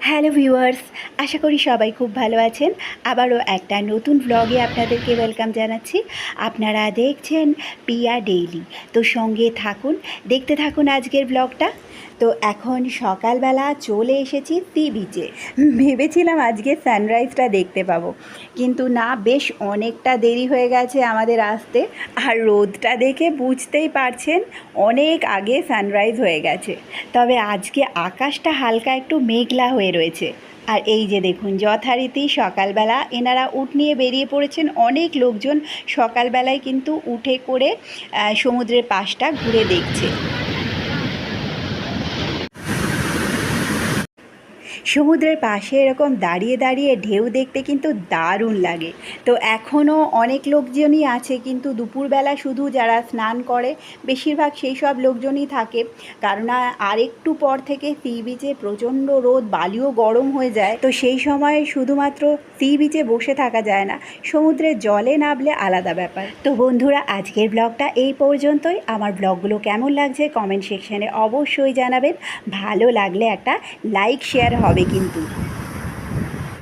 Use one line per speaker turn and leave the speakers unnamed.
Hello viewers, আশা করি সবাই খুব ভালো আছেন। আবারও একটা নতুন ব্লগে আপনাদেরকে ওয়েলকাম জানাচ্ছি। আপনারা দেখছেন পিয়া ডেইলি। তো সঙ্গে থাকুন, দেখতে থাকুন আজকের ব্লগটা তো এখন সকালবেলা চলে এসেছি সি বিচে ভেবেছিলাম আজকে সানরাইজটা দেখতে পাবো। কিন্তু না, বেশ অনেকটা দেরি হয়ে গেছে আমাদের আসতে। আর রোদটা দেখে বুঝতেই পারছেন, অনেক আগে সানরাইজ হয়ে গেছে। তবে আজকে আকাশটা হালকা একটু মেঘলা হয়ে রয়েছে। আর এই যে দেখুন, যথারীতি সকালবেলা এনারা উঠ নিয়ে বেরিয়ে পড়েছেন। অনেক লোকজন সকালবেলায় কিন্তু উঠে করে সমুদ্রের পাশটা ঘুরে দেখছে। সমুদ্রের পাশে এরকম দাঁড়িয়ে দাঁড়িয়ে ঢেউ দেখতে কিন্তু দারুণ লাগে। তো এখনও অনেক লোকজনই আছে কিন্তু দুপুরবেলা শুধু যারা স্নান করে, বেশিরভাগ সেই সব লোকজনই থাকে। কারণ আরেকটু পর থেকে সি বিচে প্রচণ্ড রোদ, বালিও গরম হয়ে যায়। তো সেই সময় শুধুমাত্র সি বিচে বসে থাকা যায় না সমুদ্রের জলে নামলে আলাদা ব্যাপার। তো বন্ধুরা, আজকের ব্লগটা এই পর্যন্তই। আমার ব্লগগুলো কেমন লাগছে কমেন্ট সেকশনে অবশ্যই জানাবেন। ভালো লাগলে একটা লাইক, শেয়ার হবে কিন্তু।